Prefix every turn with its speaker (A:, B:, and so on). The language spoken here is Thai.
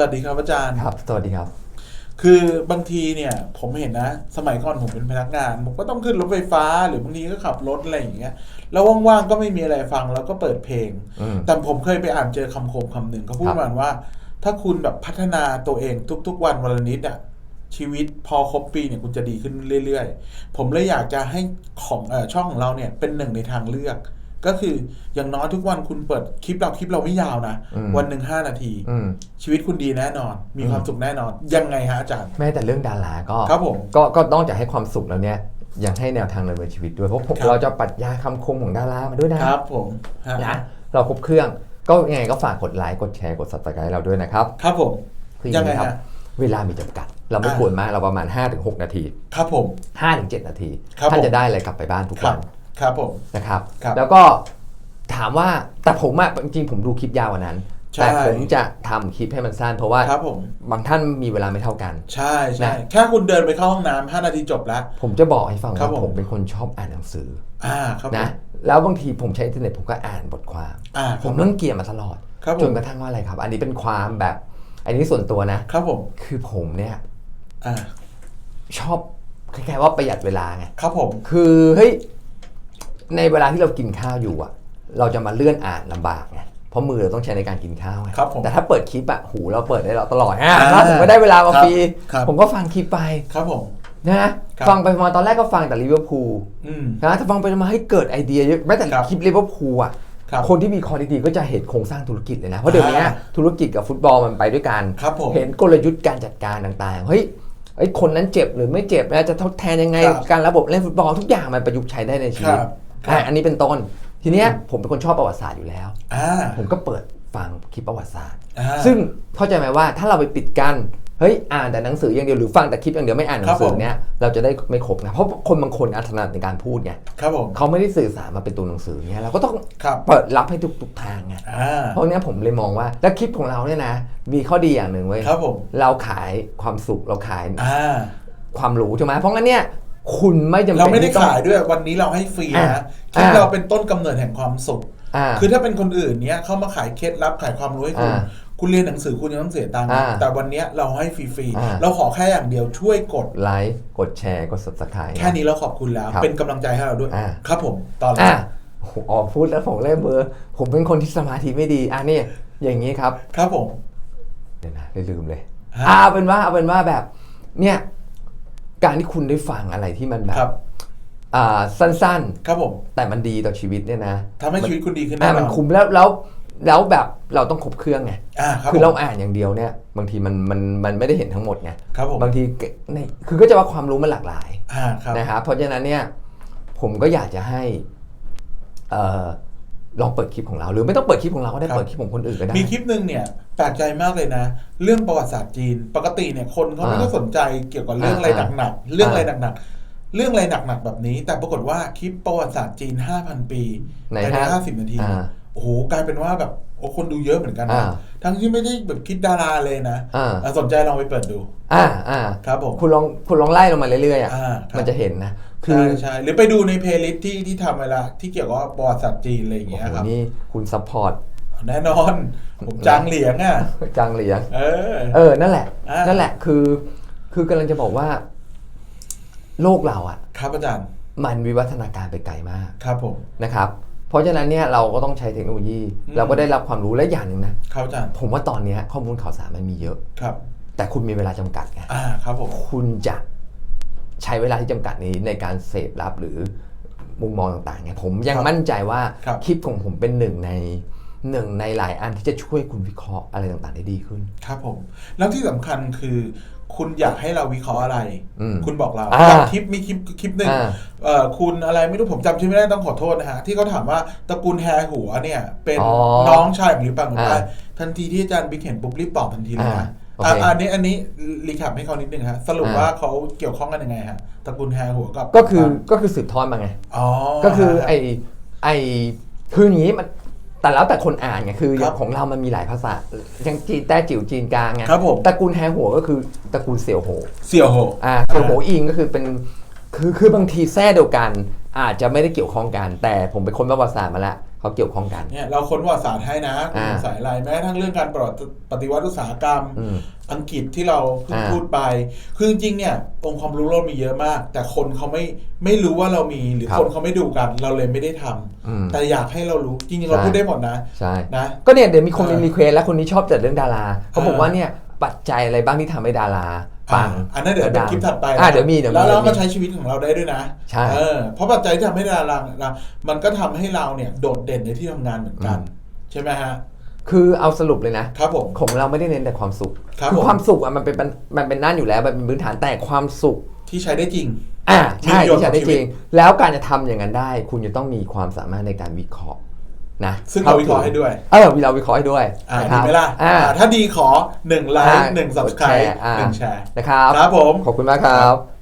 A: วัสดีครับอาจารย์
B: ครับ สวัสดีครับ
A: คือบางทีเนี่ย ผมเห็นนะ สมัยก่อนผมเป็นพนักงาน ผมก็ต้องขึ้นรถไฟฟ้า หรือบางทีก็ขับรถอะไรอย่างเงี้ย แล้วว่างๆก็ไม่มีอะไรฟังแล้วก็เปิดเพลง
B: อืม
A: แต่ผมเคยไปอ่านเจอคำคมคำหนึ่งเขาพูด
B: ครับ
A: ประมาณว่า ถ้าคุณแบบพัฒนาตัวเองทุก ๆ วันวันละนิดอะชีวิตพอครบปีเนี่ยคุณจะดีขึ้นเรื่อยๆ ผมเลยอยากจะให้ของเออช่องของเราเนี่ยเป็นหนึ่งในทางเลือก ก็คืออย่างน้อยทุกวันคุณเปิดคลิปเราคลิปเราไม่ยาวนะ
B: อืม
A: วันหนึ่งห้านาที
B: อืม
A: ชีวิตคุณดีแน่นอน มีความ
B: อืม
A: สุขแน่นอน ยังไงฮะอาจารย์
B: แม้แต่เรื่องดาราก็
A: ครับผม
B: ก็ก็นอกจากให้ความสุขแล้วเนี่ยยังให้แนวทางดำเนินชีวิตด้วยเพราะผม
A: ครับ
B: เราจะปรัชญาคำคมของดารามาด้วยนะครับ
A: ผมฮะ
B: นะเราครบเครื่องก็ยังไงก็ฝากกดไลค์กดแชร์กด subscribe เราด้วยนะครับ
A: ครับผม
B: คืออ
A: ยั
B: ย่างง
A: ไง
B: นี้ครับ
A: ฮะ
B: เวลามีจำกัด เราไม่
A: อ่า
B: ควรมากเราประมาณ 5-6 นาที
A: ครับผม
B: 5-7 นาที
A: ครับ
B: ท่าน
A: ผม
B: จะได้อะไรกลับไปบ้านทุก
A: ครั
B: วั
A: บ
B: น
A: ครับผม
B: นะครับ
A: ครับ
B: แล้วก็ถามว่าแต่ผมอะจริงๆผมดูคลิปยาวกว่านั้น
A: ใช่
B: แต่ผมจะทำคลิปให้มันสั้นเพราะว่า
A: ครับผม
B: บางท่านมีเวลาไม่เท่ากัน
A: ใช่ใช่
B: นะ
A: แค่คุณเดินไปเข้าห้องน้ำห้านาทีจบแล้ว
B: ผมจะบอกให้ฟัง
A: ครับ
B: ว่า
A: ผม
B: ผมเป็นคนชอบอ่านหนังสือ
A: อ่าครับผม
B: นะแล้วบางทีผมใช้อินเทอร์เน็ตผมก็อ่านบทความ
A: อ่าค
B: ผ
A: รับ
B: มเรื่องเกียร์มาตลอด
A: ครับผม
B: จนกระทั่งว่าอะไรครับ อันนี้เป็นความแบบ อันนี้ส่วนตัวนะ
A: ครับผม
B: คือผมเนี่ย
A: อ่า
B: ชอบคล้ายๆว่าประหยัดเวลาไง
A: ครับผม
B: คือเฮ้ย ในเวลาที่เรากินข้าวอยู่อะเราจะมาเลื่อนอ่านลำบากไงเพราะมือเราต้องใช้ในการกินข้าวไง
A: ครับผม
B: แต่ถ้าเปิดคลิปอะหูเราเปิดได้เราตลอดอะ
A: อ่า
B: แล้วผมก็ได้เวลามา
A: ครับ
B: ฟรี
A: ครับ
B: ผมก็ฟังคลิปไป
A: ครับผม
B: นะครับฟังไปมาตอนแรกก็ฟังแต่ลิเวอร์พูล
A: อืม
B: นะแต่ฟังไปมาให้เกิดไอเดียเยอะแม้แต่
A: ครับ
B: คลิปลิเวอร์พูลอะ
A: ครับ
B: คนที่มีคอดีๆก็จะเห็นโครงสร้างธุรกิจเลยนะเพราะเดี๋ยวนี้
A: อ่า
B: ธุรกิจกับฟุตบอลมันไปด้วยกัน
A: ครับผม
B: เห็นกลยุทธ์การจัดการต่างๆเฮ้ยไอ้ยคนนั้นเจ็บหรือไม่เจ็บนะจะทดแทนยังไง
A: ครับ
B: การระบบเล่นฟุตบอลทุกอย่างมันประยุกต์ใช้ได้ในชีวิต
A: ครับครับ
B: อะอันนี้เป็นต้น ทีเนี้ยผมเป็นคนชอบประวัติศาสตร์อยู่แล้ว
A: อ่า
B: ผมก็เปิดฟังคลิปประวัติศาสตร์
A: อ่า
B: ซึ่งเข้าใจไหมว่าถ้าเราไปปิดกั้นเฮ้ยอ่านแต่หนังสืออย่างเดียวหรือฟังแต่คลิปอย่างเดียวไม่อ่านหนังสือเนี่ยเราจะได้ไม่ครบนะเพราะคนบางคนอัถนัดในการพูดไง
A: ครับผม
B: เขาไม่ได้สื่อสารมาเป็นตัวหนังสือเนี่ยเราก็ต้อง
A: ครับ
B: เปิดรับให้ทุกทุกทางไง
A: อ่า
B: เพราะเนี้ยผมเลยมองว่าแล้วคลิปของเราเนี่ยนะ มีข้อดีอย่างหนึ่งเว้ย
A: ครับผม
B: เราขายความสุขเราขาย
A: อ่า
B: ความรู้ใช่ไหมเพราะงั้นเนี่ย คุณไม่จำเป็น
A: เราไม่ได้
B: ที่ต้อง
A: ขายด้วยวันนี้เราให้ฟรี
B: อ่า
A: นะคลิป
B: อ่า
A: เราเป็นต้นกำเนิดแห่งความสุข
B: อ่า
A: คือถ้าเป็นคนอื่นเนี้ยเข้ามาขายเคล็ดลับขายความรู้ให้คุณ
B: อ่า
A: คุณเรียนหนังสือคุณยังต้องเสียตังค์
B: อ่า
A: แต่วันเนี้ยเราให้ฟรี
B: อ่า
A: ๆเราขอแค่อย่างเดียวช่วยกด
B: ไลค์กดแชร์กด subscribe
A: แค่นี้เราขอบคุณแล้ว
B: ครับ
A: เป็นกำลังใจให้เราด้วย
B: อ่า
A: ครับผมตอนแร
B: อะ
A: ก
B: โอ้โหออกพูดแล้วผมเล่มเบอร์ผมเป็นคนที่สมาธิไม่ดีอะนี่อย่างนี้ครับ
A: ครับผม
B: เดี๋ยวนะลืมเลย
A: ฮะ
B: อ่าเอาเป็นว่าเอาเป็นว่าแบบ เนี่ย การที่คุณได้ฟังอะไรที่มันแบ
A: ครับ
B: บ อ่าสั้น
A: ครับผม
B: ๆ แต่มันดีต่อชีวิตเนี่ยนะ
A: ทำให้ชีวิตคุณดีขึ้น
B: อ่า
A: แน่น
B: มัน
A: อน
B: คุ้มแล้วแล้วแล้วแบบเราต้องครบเครื่องไง
A: อ่าครับ
B: คือเรา
A: ผม
B: อ่านอย่างเดียวเนี่ยบางทีมันมันมันไม่ได้เห็นทั้งหมดไง
A: ครับผม
B: บางทีในคือก็จะว่าความรู้มันหลากหลาย
A: อ่าครับ
B: นะครับเพราะฉะนั้นเนี่ยผมก็อยากจะให้เอ่อ ลองเปิดคลิปของเรา หรือไม่ต้องเปิดคลิปของเราก็ได้
A: ครับ
B: เปิดคลิปของคนอื่นก็ได้
A: มีคลิปหนึ่งเนี่ยแปลกใจมากเลยนะ เรื่องประวัติศาสตร์จีน ปกติเนี่ยคนเขาไม่
B: อ่า
A: ค่อยสนใจเกี่ยวกับเรื่อง
B: อ่า
A: อะไรหนักๆเรื่องอะไร
B: อ่า
A: หนักๆเรื่องอะไรหนักๆแบบนี้ แต่ปรากฏว่าคลิปประวัติศาสตร์จีน 5,000 ปี
B: ใน
A: ภายใน
B: ห้า
A: ห้าสิบนาที
B: อ่า
A: โอ้โหกลายเป็นว่าแบบโอ้คนดูเยอะเหมือนกันนะ
B: อ่า
A: ทั้งที่ไม่ได้แบบคิดดาราเลยนะ
B: อ่า
A: อะสนใจลองไปเปิดดู
B: อ่าอ่า
A: ครับผม
B: คุณลองคุณลองไล่ลงมาเรื่อยๆอะ
A: อ่าครับ
B: มันจะเห็นนะ คื
A: ใช่
B: อ
A: ใช่หรือไปดูในเพลย์ลิสต์ที่ที่ทำเวลาที่เกี่ยวกับประวัติศาสตร์จีนอะไรอย่าง
B: โอ้
A: เงี้ย
B: โห
A: ครับ
B: นี่คุณซัพพอร์ต
A: แน่นอน ผมจางเหลียงอะ
B: จางเหลียง
A: เออ
B: เออ นั่นแหละ
A: อ่านั่
B: นั่นแหละ คือ คือกำลังจะบอกว่า โลกเราอะ
A: ครับอาจารย์
B: มันวิวัฒนาการไปไกลมาก
A: ครับผม
B: นะครับ เพราะฉะนั้นเนี่ยเราก็ต้องใช้เทคโนโลยี
A: อืม
B: เราก็ได้รับความรู้และอย่างหนึ่งนะ
A: ครับอาจารย์
B: ผมว่าตอนเนี้ยข้อมูลข่าวสารมันมีเยอะ
A: ครับ
B: แต่คุณมีเวลาจำกัดไง
A: อ่าครับผม
B: คุณจะใช้เวลาที่จำกัดนี้ในการเสพรับหรือมุมมองต่างๆไงผมยัง
A: ครับ
B: มั่นใจว่า
A: ครับ
B: คลิปของผมเป็นหนึ่งใน หนึ่งในหลายอันที่จะช่วยคุณวิเคราะห์อะไรต่างๆได้ดีขึ้น
A: ครับผม แล้วที่สำคัญคือคุณอยากให้เราวิเคราะห์อะไร
B: อืม
A: คุณบอกเรา
B: อ่า
A: จากคลิปมีคลิปคลิปหนึ่ง
B: อ่า
A: เอ่อคุณอะไรไม่รู้ผมจำชื่อไม่ได้ต้องขอโทษนะฮะ ที่เขาถามว่าตระกูลแฮหัวเนี่ย เป็น
B: อ๋อ
A: น้องชายของลิปปังหรือเปล่า
B: อ่า
A: ทันทีที่อาจารย์บิ๊กเห็นปุ๊บรีบตอบทันทีเลย
B: อ่า
A: นะ
B: โอเค
A: อ่าอันนี้อันนี้รีแคปให้เขานิดนึงฮะสรุป
B: อ่า
A: ว่าเขาเกี่ยวข้องกันยังไงฮะตระกูลแฮหัวกับ
B: ก็คือก็คือสืบทอดมาไง
A: อ๋อ
B: ก็คือไอไอคืออย่างนี้มัน แต่แล้วแต่คนอ่านไงคืออ
A: ครั
B: ย่า
A: บ
B: งของเรามันมีหลายภาษาอย่างจีนแต้จิ๋วจีนกลางไง
A: ครับผม
B: ตระกูลแฮหัวก็คือตระกูลเสี่ยวโห
A: เสี่ยวโห
B: อ่าเสี่ยวโหอิงก็คือเป็นคือคือบางทีแท้เดียวกัน อาจจะไม่ได้เกี่ยวข้องกัน แต่ผมไปค้นประวัติศาสตร์มาแล้ว เขาเกี่ยวข้องกัน
A: เนี่ยเราค้นประวัติศาสตร์ให้นะคุณ
B: อ่า
A: สงสัยอะไรแม้กระทั่งเรื่องการปฏิวัติอุตสาหกรรม
B: อืม
A: อังกฤษที่เราเพิ่ง
B: อ่า
A: พูดไป คือจริงๆเนี่ย องค์ความรู้เรามีเยอะมาก แต่คนเขาไม่ไม่รู้ว่าเรามีหรือ
B: ครับ
A: คนเขาไม่ดูกัน เราเลยไม่ได้ทำ
B: อืม
A: แต่อยากให้เรารู้จริงๆเรา
B: ใช่
A: พูดได้หมดนะ
B: ใช่
A: นะ
B: ก็เนี่ยเดี๋ยวมีคน
A: เออ
B: รีเควสแล้วคนนี้ชอบจัดเรื่องดาราเขาบอก
A: เออ
B: ว่าเนี่ยปัจจัยอะไรบ้างที่ทำให้ดารา ปัง
A: อ่าอันนั้นเดี๋ยวเป็นคลิปถัดไป
B: อ่า
A: นะ
B: เดี๋ยวมีเดี๋ยวมี
A: แล้วเรา
B: ดี๋ยว
A: ก็ใช้ชีวิตของเราได้ด้วยนะ
B: ใช่
A: เออเพราะปัจจัยที่ทำให้ดาราเรามันก็ทำให้เราเนี่ยโดดเด่นในที่ทำงานเหมือนกัน ใช่ไหมฮะ
B: คือเอาสรุปเลยนะ
A: ครับผม
B: ของเราไม่ได้เน้นแต่ความสุข
A: ครับ
B: อ
A: ผม
B: ความสุขอะมันเป็นมันมันเป็นนั่นอยู่แล้วมันเป็นพื้นฐานแต่ความสุข
A: ที่ใช้ได้จริง
B: อ่าใช่
A: มีประโยชน์
B: ที่จะได้
A: กับชี
B: จ
A: วิ
B: ริ
A: ต
B: งแล้วการจะทำอย่างนั้นได้ คุณจะต้องมีความสามารถในการวิเคราะห์ นะ
A: ซึ่งเราวิเคราะห์ให้ด้วย
B: เออเราวิเคราะห์ให้ด้วย
A: อ่า
B: นะค
A: ดี
B: รับ
A: ไหมล่ะ
B: อ่า
A: อ่าถ้าดีขอหนึ่งไล
B: อ่า
A: ค์หนึ่ง
B: กด
A: subscribe
B: แชร์อ่า
A: หนึ่งแชร์
B: นะครับ
A: ครับผม
B: ขอบคุณมากครับ